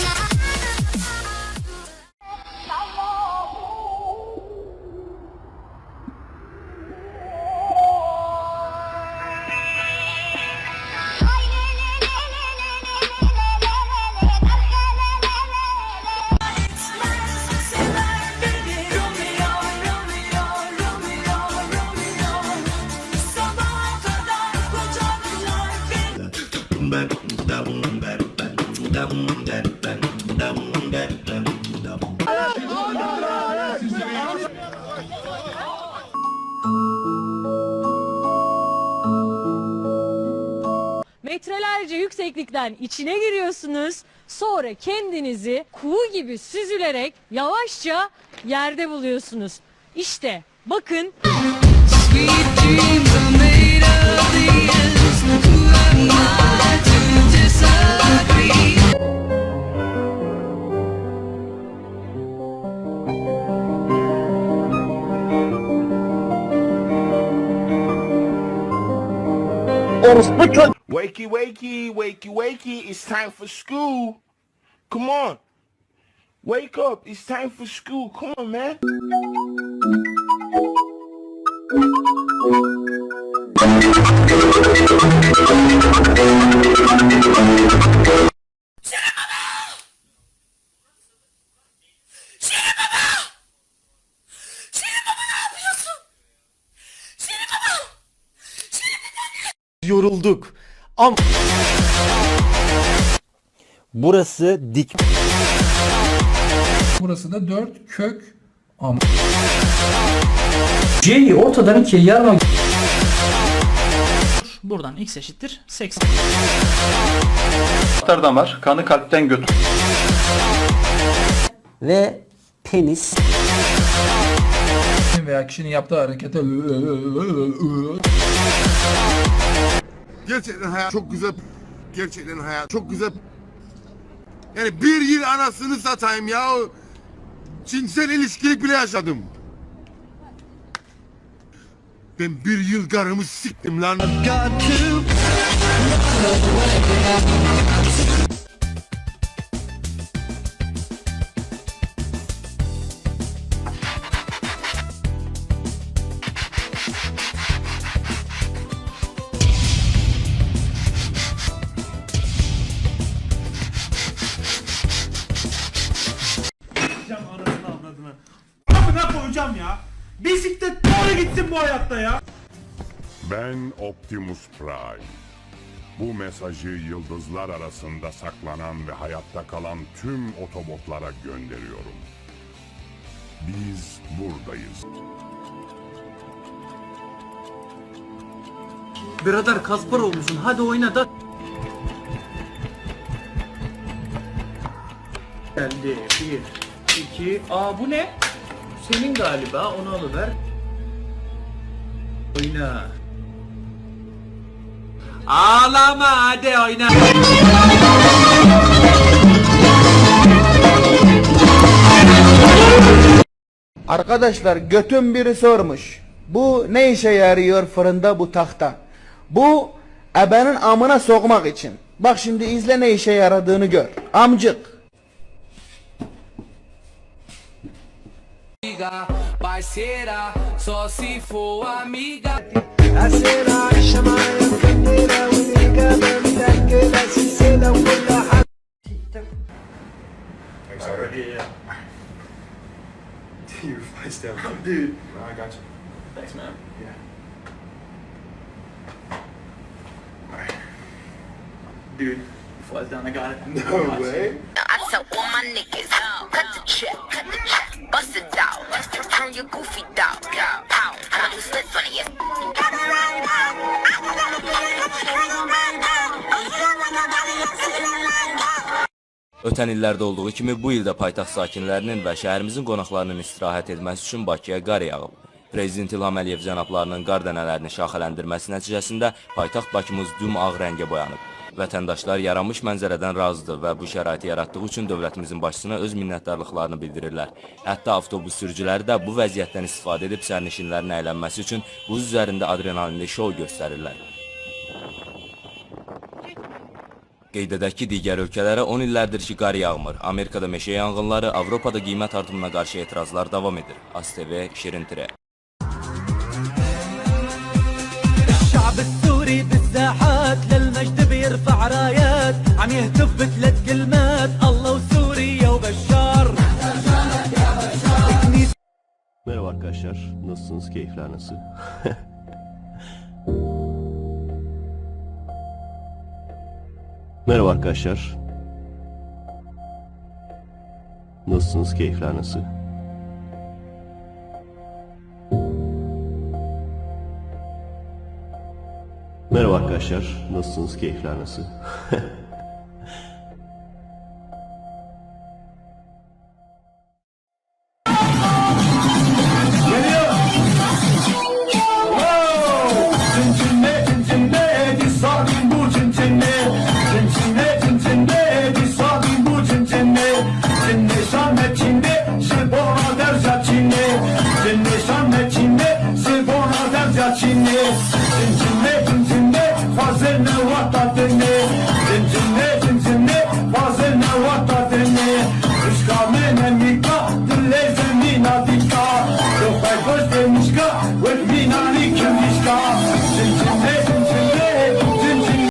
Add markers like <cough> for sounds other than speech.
Yeah. Metrelerce yükseklikten içine giriyorsunuz. Sonra kendinizi kuğu gibi süzülerek yavaşça yerde buluyorsunuz. İşte bakın Wakey, wakey, wakey, wakey. It's time for school. Come on. Wake up. It's time for school. Come on, man. Yorulduk. Am Burası dik. Burası da 4 kök am. C'yi ortadan ikiye yarma Buradan x eşittir 80. Anahtar damar kanı kalpten götür. ve penis veya kişinin yaptığı harekete Gerçekten hayat çok güzel. Gerçekten hayat çok güzel. Yani bir yıl anasını satayım ya. Cinsel ilişkilik bile yaşadım. Ben bir yıl karımı siktim lan. Koyacağım ya. Bisiklet doğru gitsin bu hayatta ya. Ben Optimus Prime. Bu mesajı yıldızlar arasında saklanan ve hayatta kalan tüm otobotlara gönderiyorum. Biz buradayız. Birader Kaspar olmuşsun hadi oyna da Geldi bir iki Aa bu ne? Senin galiba onu alıver Oyna Ağlama hadi oyna Arkadaşlar götün biri sormuş. Bu ne işe yarıyor fırında bu tahta? Bu ebenin amına sokmak için. Bak şimdi izle ne işe yaradığını gör. Amcık. briga, parceira, só se for amiga. Thanks, already, yeah. <laughs> Dude, your flies down. Dude. No, I got you. Thanks, man. Yeah. Alright. Dude. Flies down, I got it. No way. I said all my niggas, cut the check, cut the check, bust it down. Turn your goofy dog, pow, I'ma do slips on it, Ötən illərdə olduğu kimi bu ildə paytaxt sakinlərinin və şəhərimizin qonaqlarının istirahət etməsi üçün Bakıya qar yağıb. Prezident İlham Əliyev cənablarının qar dənələrini şaxələndirməsi nəticəsində paytaxt Bakımız düm ağ rəngə boyanıb. Vətəndaşlar yaranmış mənzərədən razıdır və bu şəraiti yaratdığı üçün dövlətimizin başçısına öz minnətdarlıqlarını bildirirlər. Hətta avtobus sürücüləri də bu vəziyyətdən istifadə edib sərnişinlərin əylənməsi üçün buz üzərində adrenalinli şou göstərirlər. Qeyd edək ki, digər ölkələrə 10 illərdir ki, qar yağmır. Amerikada meşə yanğınları, Avropada qiymət artımına qarşı etirazlar davam edir. ASTV Şirin Tire. الشعب السوري بالساحات للمجد بيرفع رايات عم يهتف بثلاث كلمات الله وسوريا وبشار Merhaba arkadaşlar. Nasılsınız? Keyifler nasıl? <laughs> Merhaba arkadaşlar. Nasılsınız? Keyifler nasıl? Merhaba arkadaşlar. Nasılsınız? Keyifler nasıl? <laughs>